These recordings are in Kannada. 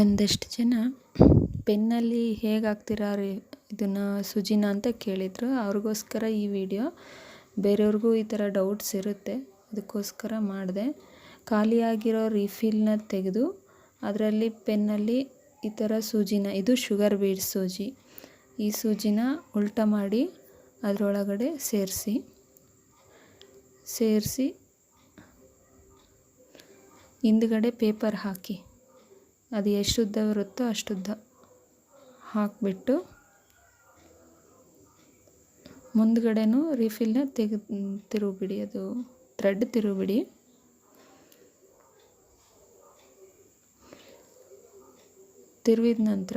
ಒಂದಷ್ಟು ಜನ ಪೆನ್ನಲ್ಲಿ ಹೇಗೆ ಹಾಕ್ತೀರಾ ರೀ ಇದನ್ನು ಸುಜಿನ ಅಂತ ಕೇಳಿದರು. ಅವ್ರಿಗೋಸ್ಕರ ಈ ವಿಡಿಯೋ. ಬೇರೆಯವ್ರಿಗೂ ಈ ಥರ ಡೌಟ್ಸ್ ಇರುತ್ತೆ, ಅದಕ್ಕೋಸ್ಕರ ಮಾಡಿದೆ. ಖಾಲಿಯಾಗಿರೋ ರೀಫಿಲ್ನ ತೆಗೆದು ಅದರಲ್ಲಿ ಪೆನ್ನಲ್ಲಿ ಈ ಥರ ಸೂಜಿನ, ಇದು ಶುಗರ್ ಬೀಡ್ ಸೂಜಿ, ಈ ಸೂಜಿನ ಉಲ್ಟ ಮಾಡಿ ಅದರೊಳಗಡೆ ಸೇರಿಸಿ ಸೇರಿಸಿ ಹಿಂದ್ಗಡೆ ಪೇಪರ್ ಹಾಕಿ. ಅದು ಎಷ್ಟು ಉದ್ದ ಬರುತ್ತೋ ಅಷ್ಟುದ್ದ ಹಾಕಿಬಿಟ್ಟು ಮುಂದ್ಗಡೆನೂ ರೀಫಿಲ್ನ ತೆಗೆ ತಿರುಗಿಬಿಡಿ, ಅದು ಥ್ರೆಡ್ ತಿರುಗಿಬಿಡಿ. ತಿರುವಿದ ನಂತರ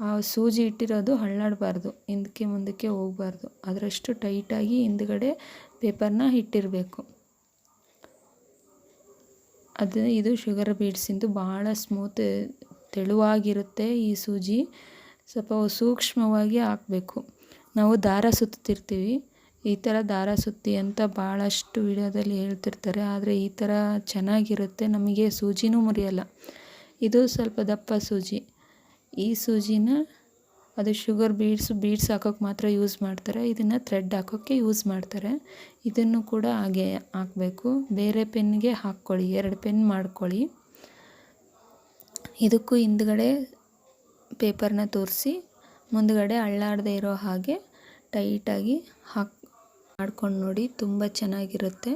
ಆ ಸೂಜಿ ಇಟ್ಟಿರೋದು ಹಳ್ಳಾಡಬಾರ್ದು ಹಿಂದಕ್ಕೆ ಮುಂದಕ್ಕೆ ಹೋಗಬಾರ್ದು. ಅದರಷ್ಟು ಟೈಟಾಗಿ ಹಿಂದ್ಗಡೆ ಪೇಪರ್ನ ಇಟ್ಟಿರಬೇಕು. ಅದು ಇದು ಶುಗರ್ ಬೀಡ್ಸಿಂದು ಭಾಳ ಸ್ಮೂತ್ ತೆಳುವಾಗಿರುತ್ತೆ ಈ ಸೂಜಿ. ಸ್ವಲ್ಪ ಸೂಕ್ಷ್ಮವಾಗಿ ಹಾಕಬೇಕು. ನಾವು ದಾರ ಸುತ್ತಿರ್ತೀವಿ. ಈ ಥರ ದಾರ ಸುತ್ತಿ ಅಂತ ಭಾಳಷ್ಟು ವಿಡಿಯೋದಲ್ಲಿ ಹೇಳ್ತಿರ್ತಾರೆ. ಆದರೆ ಈ ಥರ ಚೆನ್ನಾಗಿರುತ್ತೆ. ನಮಗೆ ಸೂಜಿನೂ ಮುರಿಯಲ್ಲ. ಇದು ಸ್ವಲ್ಪ ದಪ್ಪ ಸೂಜಿ. ಈ ಸೂಜಿನ ಅದು ಶುಗರ್ ಬೀಡ್ಸ್ ಬೀಡ್ಸ್ ಹಾಕೋಕ್ಕೆ ಮಾತ್ರ ಯೂಸ್ ಮಾಡ್ತಾರೆ. ಇದನ್ನು ಥ್ರೆಡ್ ಹಾಕೋಕ್ಕೆ ಯೂಸ್ ಮಾಡ್ತಾರೆ. ಇದನ್ನು ಕೂಡ ಹಾಗೆ ಹಾಕಬೇಕು. ಬೇರೆ ಪೆನ್ಗೆ ಹಾಕ್ಕೊಳ್ಳಿ. ಎರಡು ಪೆನ್ ಮಾಡ್ಕೊಳ್ಳಿ. ಇದಕ್ಕೂ ಹಿಂದ್ಗಡೆ ಪೇಪರ್ನ ತೋರಿಸಿ, ಮುಂದ್ಗಡೆ ಅಳ್ಳಾಡದೆ ಇರೋ ಹಾಗೆ ಟೈಟಾಗಿ ಹಾಕಿ ಮಾಡ್ಕೊಂಡು ನೋಡಿ, ತುಂಬ ಚೆನ್ನಾಗಿರುತ್ತೆ.